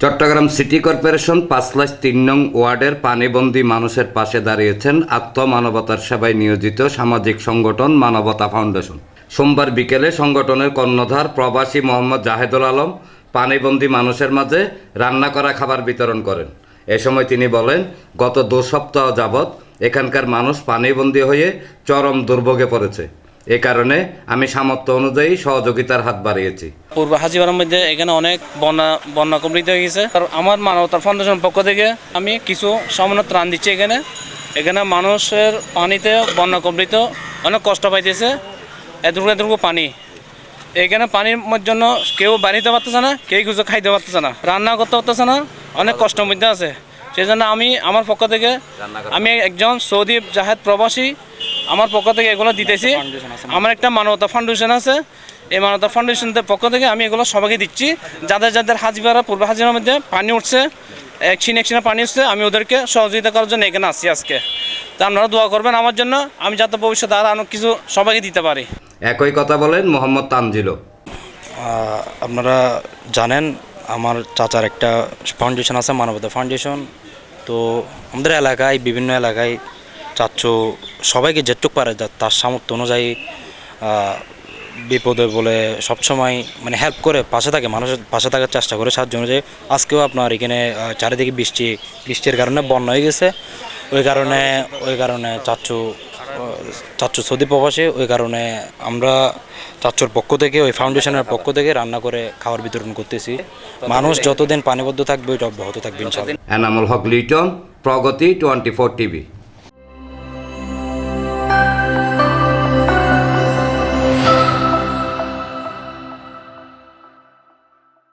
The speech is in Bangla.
চট্টগ্রাম সিটি কর্পোরেশন পাঁচ পাঁচলাশ তিন নং ওয়ার্ডের পানিবন্দী মানুষের পাশে দাঁড়িয়েছেন আত্মমানবতার সেবায় নিয়োজিত সামাজিক সংগঠন মানবতা ফাউন্ডেশন। সোমবার বিকেলে সংগঠনের কর্ণধার প্রবাসী মোহাম্মদ জাহেদুল আলম পানিবন্দী মানুষের মাঝে রান্না করা খাবার বিতরণ করেন। এ সময় তিনি বলেন, গত দু সপ্তাহ যাবৎ এখানকার মানুষ পানিবন্দী হয়ে চরম দুর্ভোগে পড়েছে। এ কারণে আমি সামর্থ্য অনুযায়ী সহযোগিতার হাত বাড়িয়েছি। পূর্ব হাজিবারের মধ্যে এখানে অনেক বন্যা বন্যা কমপ্লিট হয়ে গেছে। আর আমার মানবতার ফাউন্ডেশন পক্ষ থেকে আমি কিছু সামান্য ত্রাণ দিচ্ছি এখানে। এখানে মানুষের পানিতে বন্যা কমপ্লিত অনেক কষ্ট পাইতেছে। এতটুকু এতটুকু পানি। এখানে পানির জন্য কেউ বাড়িতে পারতেছে না কেউ কিছু খাইতে পারতেছে না রান্না করতে পারতেছে না অনেক কষ্টের মধ্যে আছে। সেই জন্য আমি আমার পক্ষ থেকে আমি একজন সৌদি জাহেদ প্রবাসী আমার পক্ষ থেকে এগুলো দিতেছি। আমার একটা মানবতা ফাউন্ডেশন আছে। এই মানবতা ফাউন্ডেশনের পক্ষ থেকে আমি এগুলো সবাইকে দিচ্ছি। যাদের যাদের হাজিবারা পূর্ব হাজিরার মধ্যে পানি উঠছে একশিন একশিনে পানি উঠছে আমি ওদেরকে সহযোগিতা করার জন্য এখানে আসছি আজকে। তা আপনারা দোয়া করবেন আমার জন্য। আমি যাতে ভবিষ্যতে আর অনেক কিছু সবাইকে দিতে পারি। একই কথা বলেন মোহাম্মদ তানজিলও। আহ, আপনারা জানেন আমার চাচার একটা ফাউন্ডেশন আছে মানবতা ফাউন্ডেশন তো আমাদের এলাকায় বিভিন্ন এলাকায় চাচ্চু সবাইকে যেটুক পারে তার সামর্থ্য অনুযায়ী বিপদে বলে সবসময় মানে হেল্প করে পাশে থাকে, মানুষের পাশে থাকার চেষ্টা করে। সাহায্য অনুযায়ী আজকেও আপনার এখানে চারিদিকে বৃষ্টি, বৃষ্টির কারণে বন্যা হয়ে গেছে। ওই কারণে ওই কারণে চাচ্চু চাচ্চু সৌদি প্রবাসী, ওই কারণে আমরা চাচ্চুর পক্ষ থেকে, ওই ফাউন্ডেশনের পক্ষ থেকে রান্না করে খাবার বিতরণ করতেছি। মানুষ যতদিন পানিবদ্ধ থাকবে, ওইটা অব্যাহত থাকবে Enamul Haque Liton, Pragati twenty four TV.